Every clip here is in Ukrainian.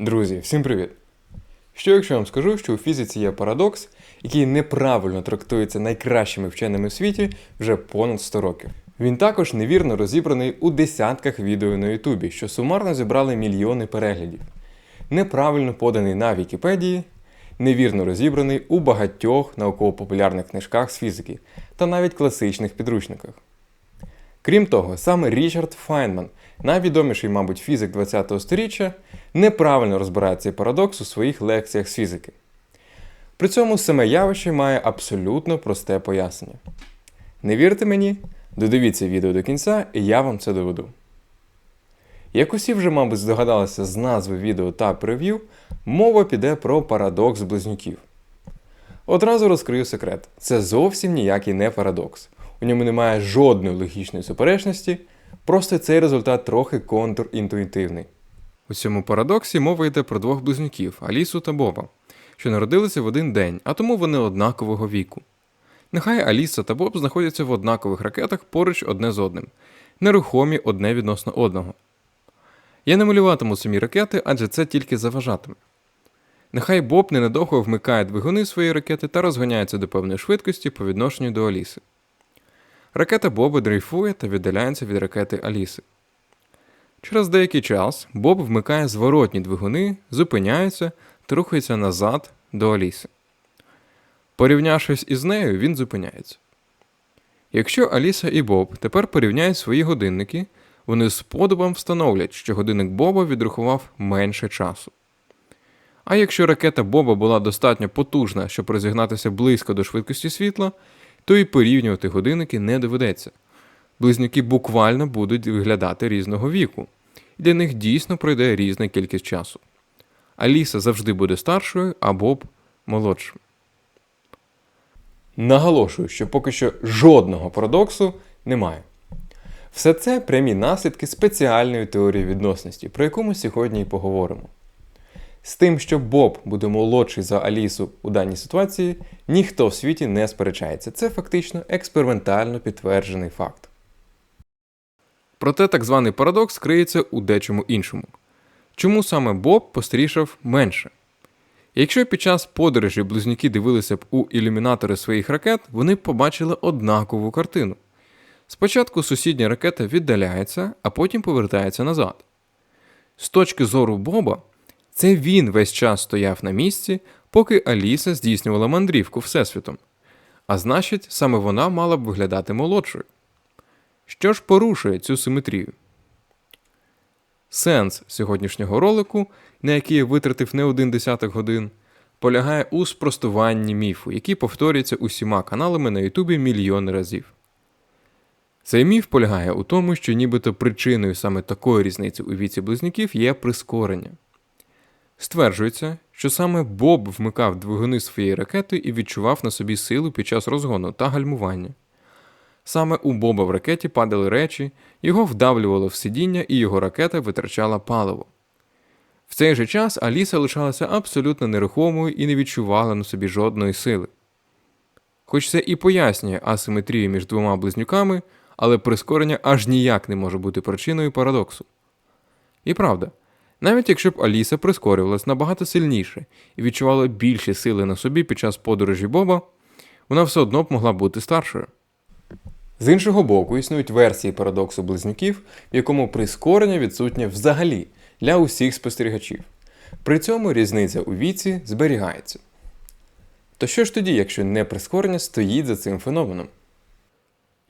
Друзі, всім привіт! Що якщо я вам скажу, що у фізиці є парадокс, який неправильно трактується найкращими вченими в світі вже понад 100 років. Він також невірно розібраний у десятках відео на Ютубі, що сумарно зібрали мільйони переглядів. Неправильно поданий на Вікіпедії, невірно розібраний у багатьох науково-популярних книжках з фізики та навіть класичних підручниках. Крім того, саме Річард Файнман, найвідоміший, мабуть, фізик ХХ століття, неправильно розбирає цей парадокс у своїх лекціях з фізики. При цьому саме явище має абсолютно просте пояснення. Не вірите мені? Додивіться відео до кінця, і я вам це доведу. Як усі вже, мабуть, здогадалися з назви відео та прев'ю, мова піде про парадокс близнюків. Одразу розкрию секрет: це зовсім ніякий не парадокс. У ньому немає жодної логічної суперечності, просто цей результат трохи контрінтуїтивний. У цьому парадоксі мова йде про двох близнюків Алісу та Боба, що народилися в один день, а тому вони однакового віку. Нехай Аліса та Боб знаходяться в однакових ракетах поруч одне з одним, нерухомі одне відносно одного. Я не малюватиму самі ракети, адже це тільки заважатиме. Нехай Боб ненадовго вмикає двигуни своєї ракети та розганяється до певної швидкості по відношенню до Аліси. Ракета Боба дрейфує та віддаляється від ракети Аліси. Через деякий час Боб вмикає зворотні двигуни, зупиняється та рухається назад до Аліси. Порівнявшись із нею, він зупиняється. Якщо Аліса і Боб тепер порівняють свої годинники, вони з подобом встановлять, що годинник Боба відрахував менше часу. А якщо ракета Боба була достатньо потужна, щоб розігнатися близько до швидкості світла, то і порівнювати годинники не доведеться. Близнюки буквально будуть виглядати різного віку, і для них дійсно пройде різна кількість часу. Аліса завжди буде старшою, а Боб молодшим. Наголошую, що поки що жодного парадоксу немає. Все це прямі наслідки спеціальної теорії відносності, про яку ми сьогодні і поговоримо. З тим, що Боб буде молодший за Алісу у даній ситуації, ніхто в світі не сперечається. Це фактично експериментально підтверджений факт. Проте так званий парадокс криється у дечому іншому. Чому саме Боб постарішав менше? Якщо під час подорожі близнюки дивилися б у ілюмінатори своїх ракет, вони б побачили однакову картину. Спочатку сусідня ракета віддаляється, а потім повертається назад. З точки зору Боба, це він весь час стояв на місці, поки Аліса здійснювала мандрівку Всесвітом. А значить, саме вона мала б виглядати молодшою. Що ж порушує цю симетрію? Сенс сьогоднішнього ролику, на який я витратив не один десяток годин, полягає у спростуванні міфу, який повторюється усіма каналами на Ютубі мільйони разів. Цей міф полягає у тому, що нібито причиною саме такої різниці у віці близнюків є прискорення. Стверджується, що саме Боб вмикав двигуни своєї ракети і відчував на собі силу під час розгону та гальмування. Саме у Боба в ракеті падали речі, його вдавлювало в сидіння і його ракета витрачала паливо. В цей же час Аліса лишалася абсолютно нерухомою і не відчувала на собі жодної сили. Хоч це і пояснює асиметрію між двома близнюками, але прискорення аж ніяк не може бути причиною парадоксу. І правда, навіть якщо б Аліса прискорювалась набагато сильніше і відчувала більші сили на собі під час подорожі Боба, вона все одно б могла бути старшою. З іншого боку, існують версії парадоксу близнюків, в якому прискорення відсутнє взагалі для усіх спостерігачів. При цьому різниця у віці зберігається. То що ж тоді, якщо не прискорення стоїть за цим феноменом?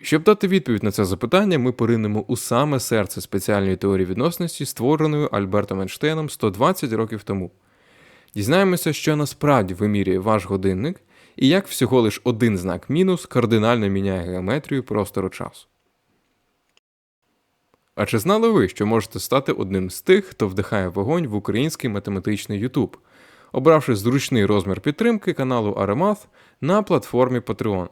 Щоб дати відповідь на це запитання, ми поринемо у саме серце спеціальної теорії відносності, створеної Альбертом Ейнштейном 120 років тому. Дізнаємося, що насправді вимірює ваш годинник і як всього лиш один знак мінус кардинально міняє геометрію простору часу. А чи знали ви, що можете стати одним з тих, хто вдихає вогонь в український математичний YouTube, обравши зручний розмір підтримки каналу Аремаth на платформі Patreon?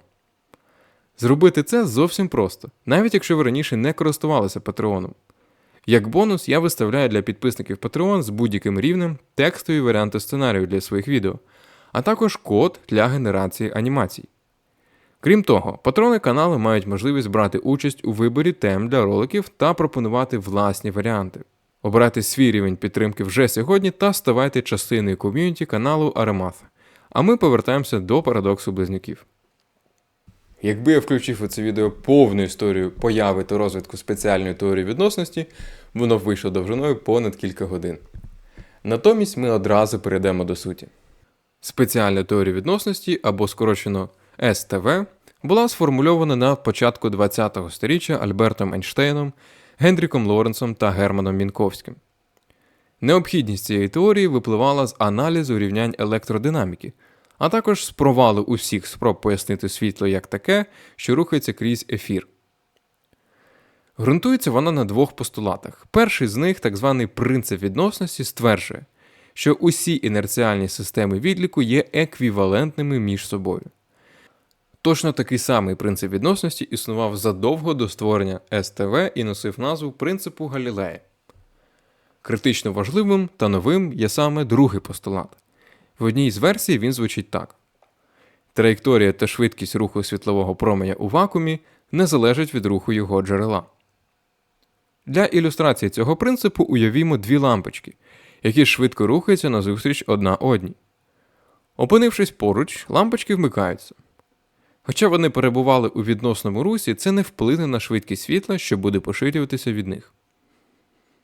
Зробити це зовсім просто, навіть якщо ви раніше не користувалися Patreon. Як бонус, я виставляю для підписників Patreon з будь-яким рівнем текстові варіанти сценарію для своїх відео, а також код для генерації анімацій. Крім того, патрони каналу мають можливість брати участь у виборі тем для роликів та пропонувати власні варіанти. Обирайте свій рівень підтримки вже сьогодні та ставайте частиною ком'юніті каналу Аремаth. А ми повертаємося до парадоксу близнюків. Якби я включив у це відео повну історію появи та розвитку спеціальної теорії відносності, воно б вийшло довжиною понад кілька годин. Натомість ми одразу перейдемо до суті. Спеціальна теорія відносності або скорочено СТВ була сформульована на початку ХХ століття Альбертом Ейнштейном, Генріком Лоренсом та Германом Мінковським. Необхідність цієї теорії випливала з аналізу рівнянь електродинаміки, а також з провалу усіх спроб пояснити світло як таке, що рухається крізь ефір. Ґрунтується вона на двох постулатах. Перший з них, так званий принцип відносності, стверджує, що усі інерціальні системи відліку є еквівалентними між собою. Точно такий самий принцип відносності існував задовго до створення СТВ і носив назву принципу Галілея. Критично важливим та новим є саме другий постулат. В одній з версій він звучить так: траєкторія та швидкість руху світлового променя у вакуумі не залежать від руху його джерела. Для ілюстрації цього принципу уявімо дві лампочки, які швидко рухаються назустріч одна одній. Опинившись поруч, лампочки вмикаються. Хоча вони перебували у відносному русі, це не вплине на швидкість світла, що буде поширюватися від них.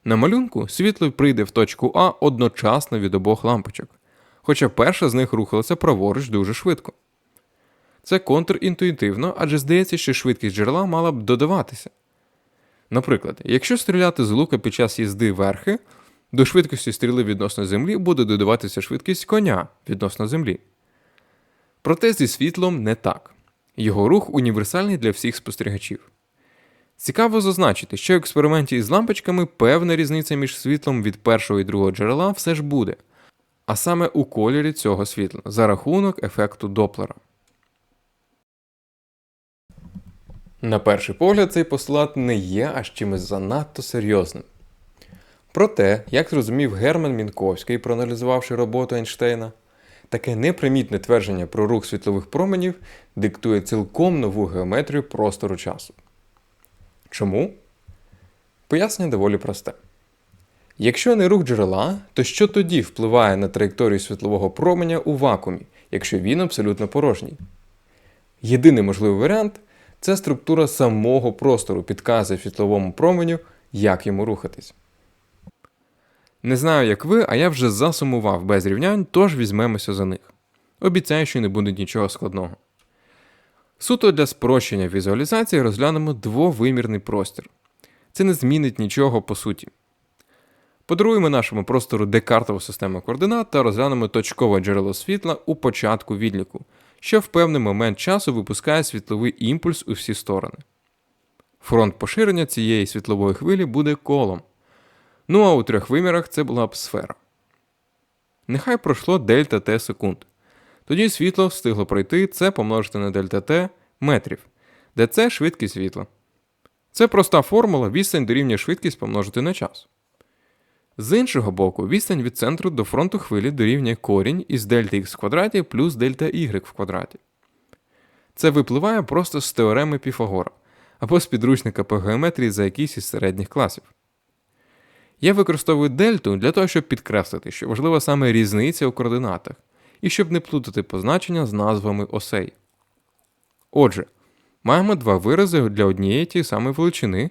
На малюнку світло прийде в точку А одночасно від обох лампочок, хоча перша з них рухалася праворуч дуже швидко. Це контрінтуїтивно, адже здається, що швидкість джерела мала б додаватися. Наприклад, якщо стріляти з лука під час їзди верхи, до швидкості стріли відносно землі буде додаватися швидкість коня відносно землі. Проте зі світлом не так. Його рух універсальний для всіх спостерігачів. Цікаво зазначити, що в експерименті із лампочками певна різниця між світлом від першого і другого джерела все ж буде, а саме у кольорі цього світла за рахунок ефекту Доплера. На перший погляд, цей постулат не є аж чимось занадто серйозним. Проте, як зрозумів Герман Мінковський, проаналізувавши роботу Ейнштейна, таке непримітне твердження про рух світлових променів диктує цілком нову геометрію простору часу. Чому? Пояснення доволі просте. Якщо не рух джерела, то що тоді впливає на траєкторію світлового променя у вакуумі, якщо він абсолютно порожній? Єдиний можливий варіант це структура самого простору підказує світловому променю, як йому рухатись. Не знаю, як ви, а я вже засумував без рівнянь, тож візьмемося за них. Обіцяю, що не буде нічого складного. Суто для спрощення візуалізації розглянемо двовимірний простір. Це не змінить нічого по суті. Подаруємо нашому простору декартову систему координат та розглянемо точкове джерело світла у початку відліку, що в певний момент часу випускає світловий імпульс у всі сторони. Фронт поширення цієї світлової хвилі буде колом. Ну а у трьох вимірах це була б сфера. Нехай пройшло дельта Т секунд. Тоді світло встигло пройти це помножити на дельта Т метрів, де це швидкість світла. Це проста формула відстань дорівнює швидкість помножити на час. З іншого боку, відстань від центру до фронту хвилі дорівнює корінь із дельта х в квадраті плюс дельта y в квадраті. Це випливає просто з теореми Піфагора або з підручника по геометрії за якийсь із середніх класів. Я використовую дельту для того, щоб підкреслити, що важлива саме різниця у координатах, і щоб не плутати позначення з назвами осей. Отже, маємо два вирази для однієї тієї самої величини,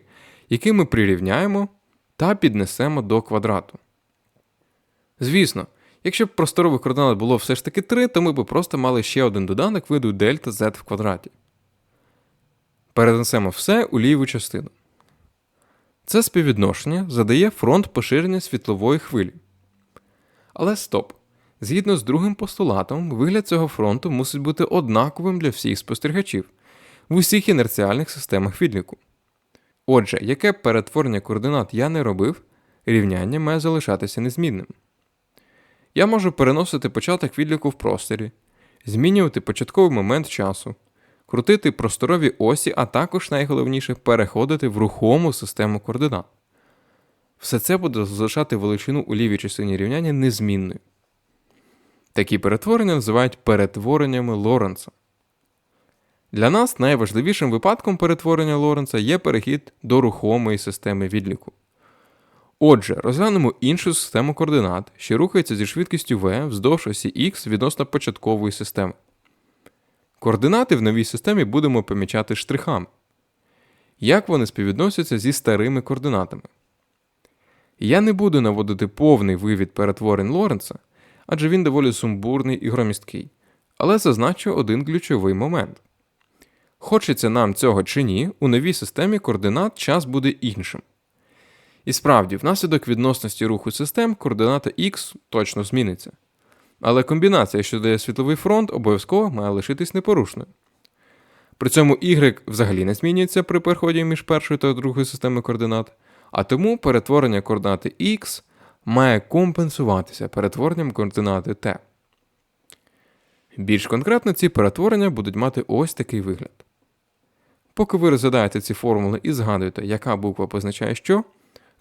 які ми прирівняємо та піднесемо до квадрату. Звісно, якщо б просторових координат було все ж таки 3, то ми б просто мали ще один доданок виду дельта z в квадраті. Перенесемо все у ліву частину. Це співвідношення задає фронт поширення світлової хвилі. Але стоп. Згідно з другим постулатом, вигляд цього фронту мусить бути однаковим для всіх спостерігачів в усіх інерціальних системах відліку. Отже, яке перетворення координат я не робив, рівняння має залишатися незмінним. Я можу переносити початок відліку в просторі, змінювати початковий момент часу, крутити просторові осі, а також найголовніше переходити в рухому систему координат. Все це буде залишати величину у лівій частині рівняння незмінною. Такі перетворення називають перетвореннями Лоренца. Для нас найважливішим випадком перетворення Лоренца є перехід до рухомої системи відліку. Отже, розглянемо іншу систему координат, що рухається зі швидкістю v вздовж осі x відносно початкової системи. Координати в новій системі будемо помічати штрихами. Як вони співвідносяться зі старими координатами? Я не буду наводити повний вивід перетворень Лоренца, адже він доволі сумбурний і громісткий, але зазначу один ключовий момент. Хочеться нам цього чи ні, у новій системі координат час буде іншим. І справді, внаслідок відносності руху систем координата x точно зміниться. Але комбінація, що дає світловий фронт, обов'язково має лишитись непорушною. При цьому y взагалі не змінюється при переході між першою та другою системою координат, а тому перетворення координати x має компенсуватися перетворенням координати t. Більш конкретно ці перетворення будуть мати ось такий вигляд. Поки ви розглядаєте ці формули і згадуєте, яка буква позначає що,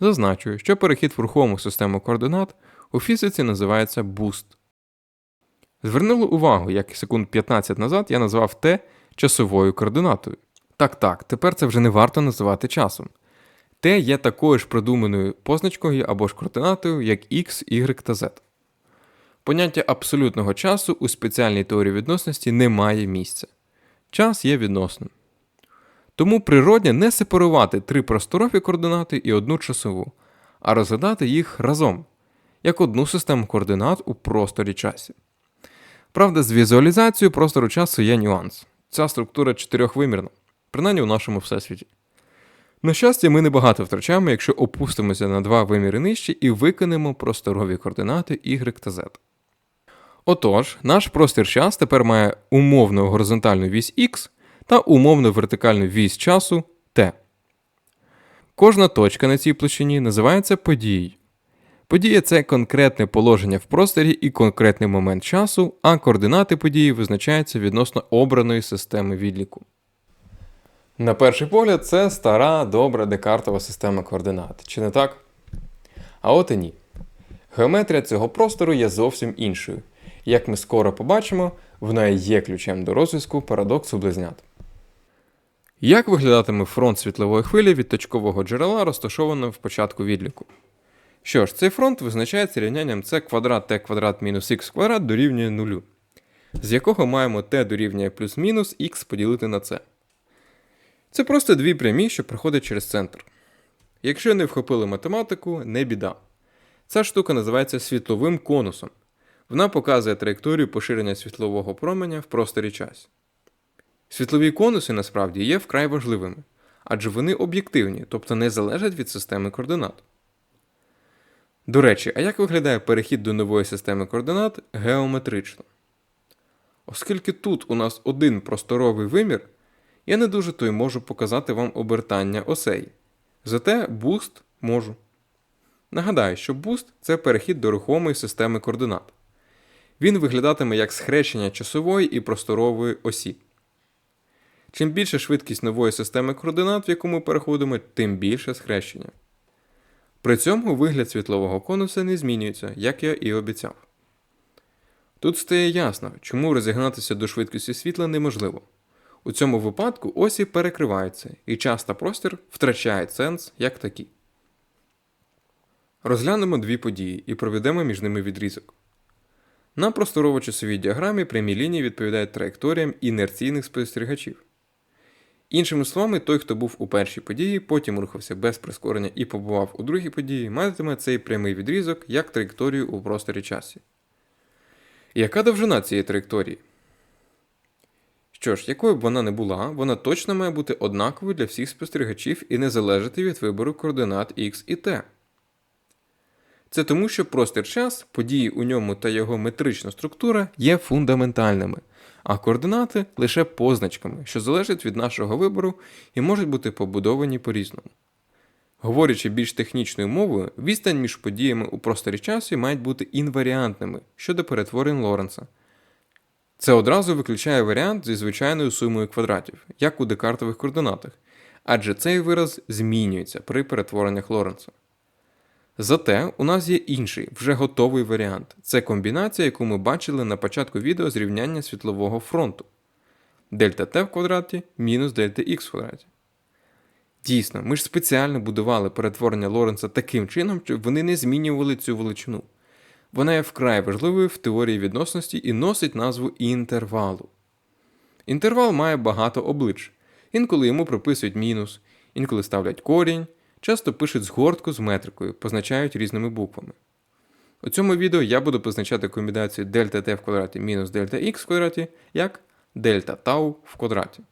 зазначую, що перехід в рухому систему координат у фізиці називається буст. Звернули увагу, як секунд 15 назад я назвав Т часовою координатою. Так, так, тепер це вже не варто називати часом. Т є такою ж продуманою позначкою або ж координатою, як X, Y та Z. Поняття абсолютного часу у спеціальній теорії відносності не має місця. Час є відносним. Тому природне не сепарувати три просторові координати і одну часову, а розглядати їх разом, як одну систему координат у просторі часі. Правда, з візуалізацією простору часу є нюанс. Ця структура чотирьохвимірна, принаймні у нашому всесвіті. На щастя, ми небагато втрачаємо, якщо опустимося на два виміри нижче і виконемо просторові координати y та z. Отож, наш простір час тепер має умовну горизонтальну вісь x та умовну вертикальну вісь часу t. Кожна точка на цій площині називається подією. Подія це конкретне положення в просторі і конкретний момент часу, а координати події визначаються відносно обраної системи відліку. На перший погляд, це стара добра декартова система координат, чи не так? А от і ні. Геометрія цього простору є зовсім іншою. Як ми скоро побачимо, вона є ключем до розв'язку парадоксу близнят. Як виглядатиме фронт світлової хвилі від точкового джерела, розташованого в початку відліку? Що ж, цей фронт визначається рівнянням c квадрат t квадрат мінус х квадрат дорівнює нулю, з якого маємо t дорівнює плюс-мінус х поділити на c. Це просто дві прямі, що проходять через центр. Якщо не вхопили математику, не біда. Ця штука називається світловим конусом. Вона показує траєкторію поширення світлового променя в просторі часі. Світлові конуси насправді є вкрай важливими, адже вони об'єктивні, тобто не залежать від системи координат. До речі, а як виглядає перехід до нової системи координат геометрично? Оскільки тут у нас один просторовий вимір, я не дуже то й можу показати вам обертання осей. Зате буст можу. Нагадаю, що буст це перехід до рухомої системи координат. Він виглядатиме як схрещення часової і просторової осі. Чим більше швидкість нової системи координат, в яку ми переходимо, тим більше схрещення. При цьому вигляд світлового конуса не змінюється, як я і обіцяв. Тут стає ясно, чому розігнатися до швидкості світла неможливо. У цьому випадку осі перекриваються, і час та простір втрачають сенс як такі. Розглянемо дві події і проведемо між ними відрізок. На просторово-часовій діаграмі прямі лінії відповідають траєкторіям інерційних спостерігачів. Іншими словами, той, хто був у першій події, потім рухався без прискорення і побував у другій події, матиме цей прямий відрізок як траєкторію у просторі часі. Яка довжина цієї траєкторії? Що ж, якою б вона не була, вона точно має бути однаковою для всіх спостерігачів і не залежати від вибору координат X і T. Це тому, що простір час, події у ньому та його метрична структура є фундаментальними, а координати лише позначками, що залежать від нашого вибору і можуть бути побудовані по-різному. Говорячи більш технічною мовою, відстань між подіями у просторі часу мають бути інваріантними щодо перетворень Лоренца. Це одразу виключає варіант зі звичайною сумою квадратів, як у декартових координатах, адже цей вираз змінюється при перетвореннях Лоренца. Зате у нас є інший, вже готовий варіант. Це комбінація, яку ми бачили на початку відео зрівняння світлового фронту. Дельта t в квадраті мінус дельта х в квадраті. Дійсно, ми ж спеціально будували перетворення Лоренца таким чином, щоб вони не змінювали цю величину. Вона є вкрай важливою в теорії відносності і носить назву інтервалу. Інтервал має багато облич. Інколи йому прописують мінус, інколи ставлять корінь, часто пишуть згортку з метрикою, позначають різними буквами. У цьому відео я буду позначати комбінацію дельта t в квадраті мінус дельта x в квадраті як дельта тау в квадраті.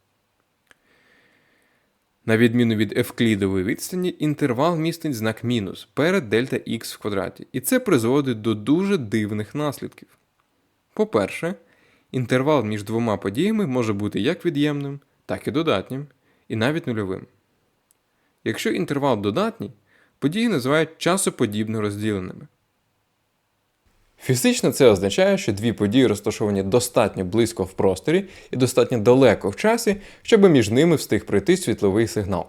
На відміну від евклідової відстані, інтервал містить знак мінус перед дельта х в квадраті, і це призводить до дуже дивних наслідків. По-перше, інтервал між двома подіями може бути як від'ємним, так і додатнім, і навіть нульовим. Якщо інтервал додатній, події називають часоподібно розділеними. Фізично це означає, що дві події розташовані достатньо близько в просторі і достатньо далеко в часі, щоб між ними встиг пройти світловий сигнал.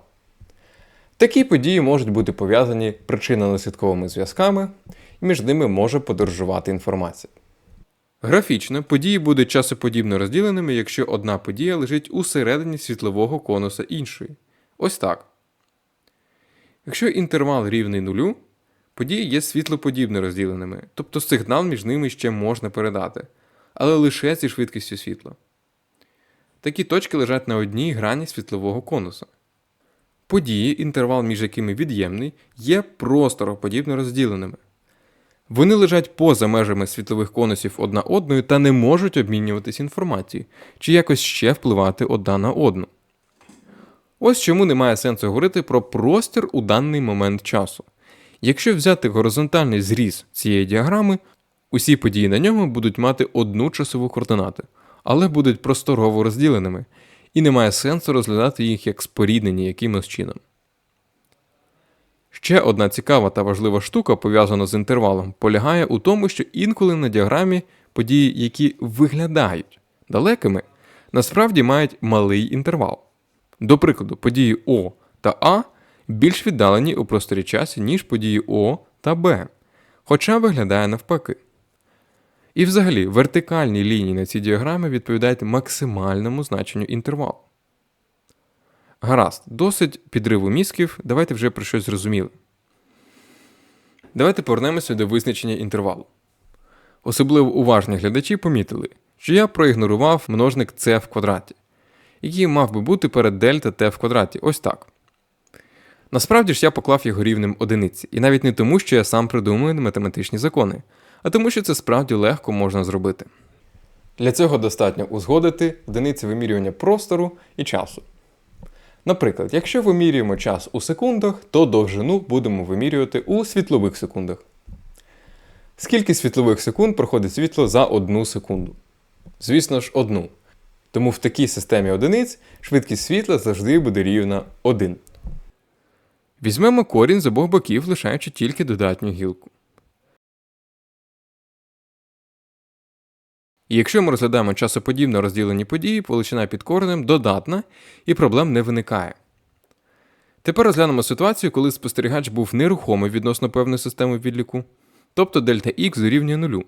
Такі події можуть бути пов'язані причинно-наслідковими зв'язками, і між ними може подорожувати інформація. Графічно події будуть часоподібно розділеними, якщо одна подія лежить усередині світлового конуса іншої. Ось так. Якщо інтервал рівний нулю, події є світлоподібно розділеними, тобто сигнал між ними ще можна передати, але лише зі швидкістю світла. Такі точки лежать на одній грані світлового конуса. Події, інтервал між якими від'ємний, є простороподібно розділеними. Вони лежать поза межами світлових конусів одна одною та не можуть обмінюватись інформацією чи якось ще впливати одна на одну. Ось чому немає сенсу говорити про простір у даний момент часу. Якщо взяти горизонтальний зріз цієї діаграми, усі події на ньому будуть мати одну часову координату, але будуть просторово розділеними, і немає сенсу розглядати їх як споріднені якимось чином. Ще одна цікава та важлива штука, пов'язана з інтервалом, полягає у тому, що інколи на діаграмі події, які виглядають далекими, насправді мають малий інтервал. До прикладу, події О та А більш віддалені у просторі часі, ніж події О та Б, хоча виглядає навпаки. І взагалі вертикальні лінії на цій діаграмі відповідають максимальному значенню інтервалу. Гаразд, досить підриву мізків, давайте вже про щось зрозуміли. Давайте повернемося до визначення інтервалу. Особливо уважні глядачі помітили, що я проігнорував множник c в квадраті, який мав би бути перед дельта t в квадраті. Ось так. Насправді ж я поклав його рівнем одиниці, і навіть не тому, що я сам придумую математичні закони, а тому, що це справді легко можна зробити. Для цього достатньо узгодити одиниці вимірювання простору і часу. Наприклад, якщо вимірюємо час у секундах, то довжину будемо вимірювати у світлових секундах. Скільки світлових секунд проходить світло за одну секунду? Звісно ж, одну. Тому в такій системі одиниць швидкість світла завжди буде рівна 1. Візьмемо корінь з обох боків, лишаючи тільки додатню гілку. І якщо ми розглядаємо часоподібно розділені події, величина під коренем додатна і проблем не виникає. Тепер розглянемо ситуацію, коли спостерігач був нерухомий відносно певної системи відліку, тобто дельта Х дорівнює нулю.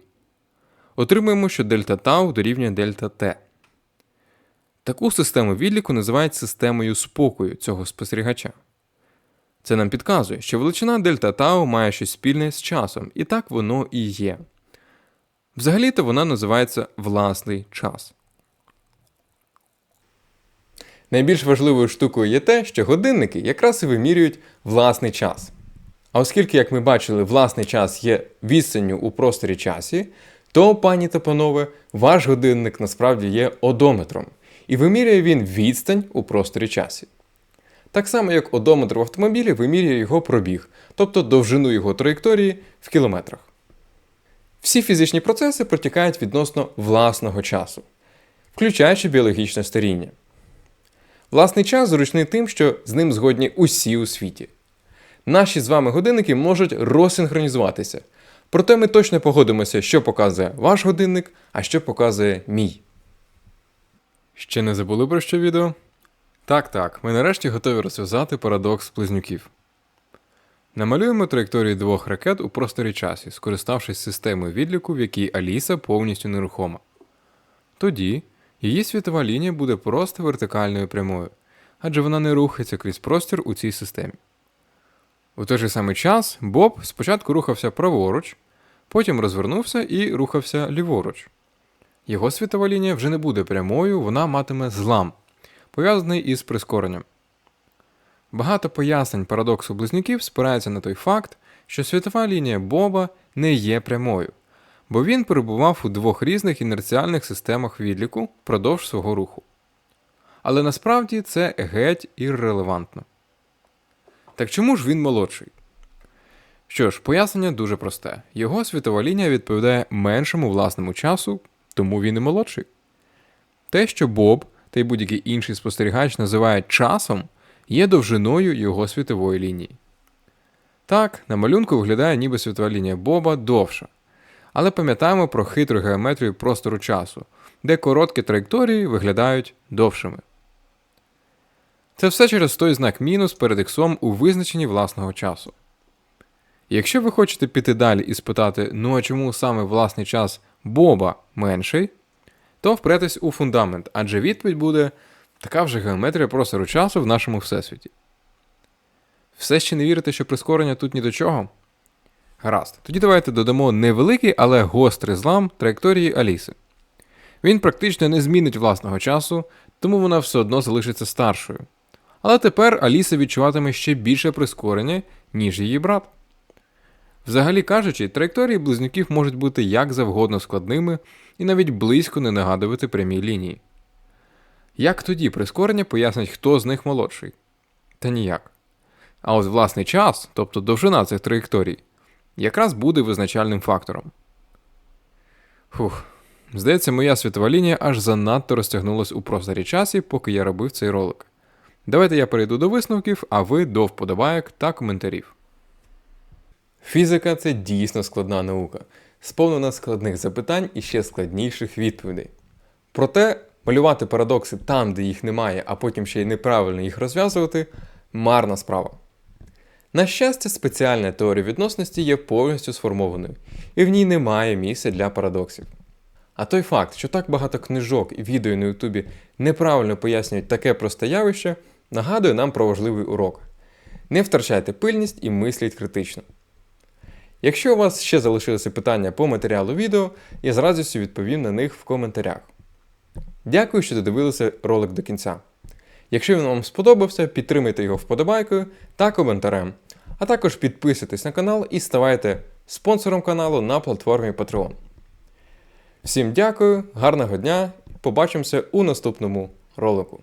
Отримуємо, що дельта тау дорівнює дельта Т. Таку систему відліку називають системою спокою цього спостерігача. Це нам підказує, що величина дельта тау має щось спільне з часом, і так воно і є. Взагалі-то вона називається власний час. Найбільш важливою штукою є те, що годинники якраз і вимірюють власний час. А оскільки, як ми бачили, власний час є відстанню у просторі часі, то, пані та панове, ваш годинник насправді є одометром, і вимірює він відстань у просторі часі. Так само, як одометр в автомобілі вимірює його пробіг, тобто довжину його траєкторії в кілометрах. Всі фізичні процеси протікають відносно власного часу, включаючи біологічне старіння. Власний час зручний тим, що з ним згодні усі у світі. Наші з вами годинники можуть розсинхронізуватися. Проте ми точно погодимося, що показує ваш годинник, а що показує мій. Ще не забули про що відео? Так, так, ми нарешті готові розв'язати парадокс близнюків. Намалюємо траєкторію двох ракет у просторі часі, скориставшись системою відліку, в якій Аліса повністю нерухома. Тоді її світова лінія буде просто вертикальною прямою, адже вона не рухається крізь простір у цій системі. У той же самий час Боб спочатку рухався праворуч, потім розвернувся і рухався ліворуч. Його світова лінія вже не буде прямою, вона матиме злам, пов'язаний із прискоренням. Багато пояснень парадоксу близнюків спирається на той факт, що світова лінія Боба не є прямою, бо він перебував у двох різних інерціальних системах відліку впродовж свого руху. Але насправді це геть іррелевантно. Так чому ж він молодший? Що ж, пояснення дуже просте: його світова лінія відповідає меншому власному часу, тому він і молодший. Те, що Боб та й будь-який інший спостерігач називає часом, є довжиною його світової лінії. Так, на малюнку виглядає ніби світова лінія Боба довша. Але пам'ятаємо про хитру геометрію простору часу, де короткі траєкторії виглядають довшими. Це все через той знак мінус перед іксом у визначенні власного часу. Якщо ви хочете піти далі і спитати, ну а чому саме власний час Боба менший, то впретесь у фундамент, адже відповідь буде така вже геометрія простору часу в нашому всесвіті. Все ще не вірите, що прискорення тут ні до чого? Гаразд. Тоді давайте додамо невеликий, але гострий злам траєкторії Аліси. Він практично не змінить власного часу, тому вона все одно залишиться старшою. Але тепер Аліса відчуватиме ще більше прискорення, ніж її брат. Взагалі кажучи, траєкторії близнюків можуть бути як завгодно складними і навіть близько не нагадувати прямій лінії. Як тоді прискорення пояснить, хто з них молодший? Та ніяк. А от власний час, тобто довжина цих траєкторій, якраз буде визначальним фактором. Фух, здається, моя світова лінія аж занадто розтягнулась у просторі часі, поки я робив цей ролик. Давайте я перейду до висновків, а ви до вподобайок та коментарів. Фізика це дійсно складна наука, сповнена складних запитань і ще складніших відповідей. Проте малювати парадокси там, де їх немає, а потім ще й неправильно їх розв'язувати марна справа. На щастя, спеціальна теорія відносності є повністю сформованою, і в ній немає місця для парадоксів. А той факт, що так багато книжок і відео на Ютубі неправильно пояснюють таке просте явище, нагадує нам про важливий урок. Не втрачайте пильність і мисліть критично. Якщо у вас ще залишилися питання по матеріалу відео, я з радістю відповім на них в коментарях. Дякую, що додивилися ролик до кінця. Якщо він вам сподобався, підтримайте його вподобайкою та коментарем. А також підписуйтесь на канал і ставайте спонсором каналу на платформі Patreon. Всім дякую, гарного дня, побачимося у наступному ролику.